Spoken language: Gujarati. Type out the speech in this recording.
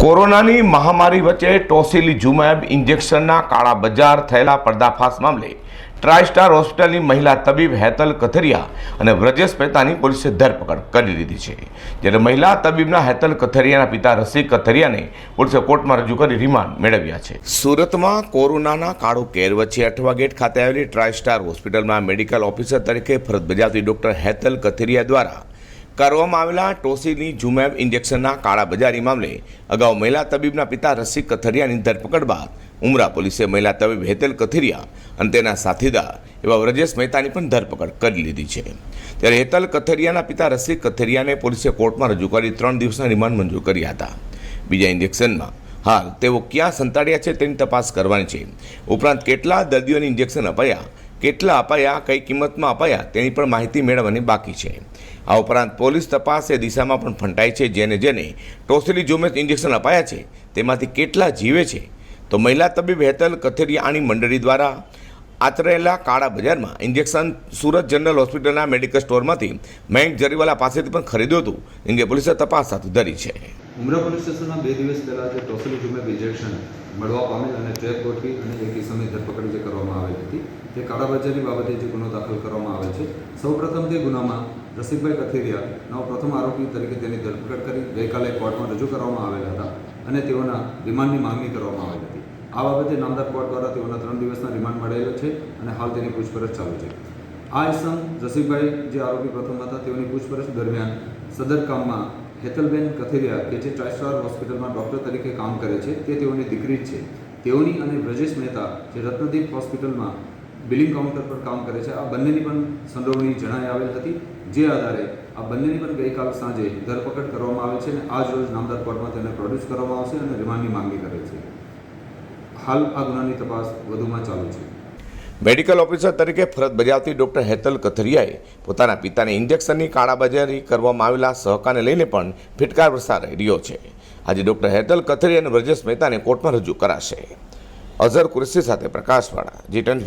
કોરોનાની મહામારી વચ્ચે ટોસિલિઝુમેબ ઇન્જેક્શનના કાળા બજાર થયેલા પર્દાફાશ મામલે ટ્રાયસ્ટાર હોસ્પિટલની મહિલા તબીબ હેતલ કથરિયા અને વ્રજેશ મહેતાની પોલીસે ધરપકડ કરી લીધી છે. જ્યારે મહિલા તબીબના હેતલ કથરિયાના પિતા રસિક કથરિયાને પોલીસે કોર્ટમાં રજૂ કરી રિમાન્ડ મેળવ્યા છે. સુરતમાં કોરોનાના કાળો કેર વચ્ચે અઠવા ગેટ ખાતે આવેલી ટ્રાયસ્ટાર હોસ્પિટલમાં મેડિકલ ઓફિસર તરીકે ફરજ બજાવતી ડોક્ટર હેતલ કથિરિયા દ્વારા કરવામાં આવેલા ટોસીની જુમેબ ઇન્જેક્શનના કાળા બજારી મામલે અગાઉ મહિલા તબીબના પિતા રસિક કથરિયાની ધરપકડ બાદ ઉમરા પોલીસે મહિલા તબીબ હેતલ કથિરિયા અને તેના સાથીદાર એવા વ્રજેશ મહેતાની પણ ધરપકડ કરી લીધી છે. ત્યારે હેતલ કથરિયાના પિતા રસિક કથિરિયાને પોલીસે કોર્ટમાં રજૂ કરી ત્રણ દિવસના રિમાન્ડ મંજૂર કર્યા હતા. બીજા ઇન્જેક્શનમાં, હાલ, તેઓ ક્યાં સંતાડ્યા છે તેની તપાસ કરવાની છે. ઉપરાંત કેટલા દર્દીઓને ઇન્જેક્શન અપાયા કેટલા અપાયા, કઈ કિંમતમાં અપાયા તેની પણ માહિતી મેળવવાની બાકી છે. આ ઉપરાંત પોલીસ તપાસ એ દિશામાં પણ ફંટાઈ છે જેને જેને ટોસિલિઝુમેબ ઇન્જેક્શન અપાયા છે, તેમાંથી કેટલા જીવે છે? તો મહિલા તબીબ હેતલ કથેરિયાણી મંડળી દ્વારા આચરેલા કાળા બજારમાં ઇન્જેક્શન સુરત જનરલ હોસ્પિટલના મેડિકલ સ્ટોરમાંથી મયંક જરીવાલા પાસેથી પણ ખરીદ્યું હતું. અંગે પોલીસે તપાસ હાથ ધરી છે. ઉમરા પોલીસ સ્ટેશનમાં બે દિવસ પહેલાં જે ટોસિલિઝુમેબ ઇન્જેક્શન મળવા પામેલ અને ટ્રેપ ગોઠવી અને એક કિસ્સાની ધરપકડ જે કરવામાં આવેલી હતી, તે કાળાબજારી બાબતે જે ગુનો દાખલ કરવામાં આવે છે. સૌપ્રથમ તે ગુનામાં રસિકભાઈ કથેરિયાનો પ્રથમ આરોપી તરીકે તેની ધરપકડ કરી ગઈકાલે કોર્ટમાં રજૂ કરવામાં આવેલા હતા અને તેઓના રિમાન્ડની માંગણી કરવામાં આવેલી હતી. આ બાબતે નામદાર કોર્ટ દ્વારા તેઓના ત્રણ દિવસના રિમાન્ડ મળેલો છે અને હાલ તેની પૂછપરછ ચાલુ છે. આ ઇસમ રસિકભાઈ જે આરોપી પ્રથમ હતા, તેઓની પૂછપરછ દરમિયાન સદર કામમાં હેતલબેન કથેરિયા, કે જે ટ્રાઇસ્ટાર હોસ્પિટલમાં ડૉક્ટર તરીકે કામ કરે છે, તે તેઓની દીકરી જ છે. તેઓની અને બ્રજેશ મહેતા જે રત્નદીપ હોસ્પિટલમાં બિલિંગ કાઉન્ટર પર કામ કરે છે, આ બંનેની પણ સંડોવણી જણાઈ આવેલ હતી. જે આધારે આ બંનેની પણ ગઈકાલ સાંજે ધરપકડ કરવામાં આવે છે અને આજ રોજ નામદાર કોર્ટમાં તેને પ્રોડ્યુસ કરવામાં આવશે અને રિમાન્ડની માંગણી કરે છે. હાલ આ ગુનાની તપાસ વધુમાં ચાલુ છે. મેડિકલ ઓફિસર તરીકે ફરજ બજાવતી ડોક્ટર હેતલ કથરિયાએ પોતાના પિતાને ઇન્જેક્શનની કાળાબજારી કરવામાં આવેલા સહકારને લઈને પણ ફિટકાર વરસાદ રહ્યો છે. આજે ડોક્ટર હેતલ કથરિયા અને વ્રજેશ મહેતાને કોર્ટમાં રજૂ કરાશે. અઝર કુરેશી સાથે પ્રકાશવાળા જી ટ્વેન્ટી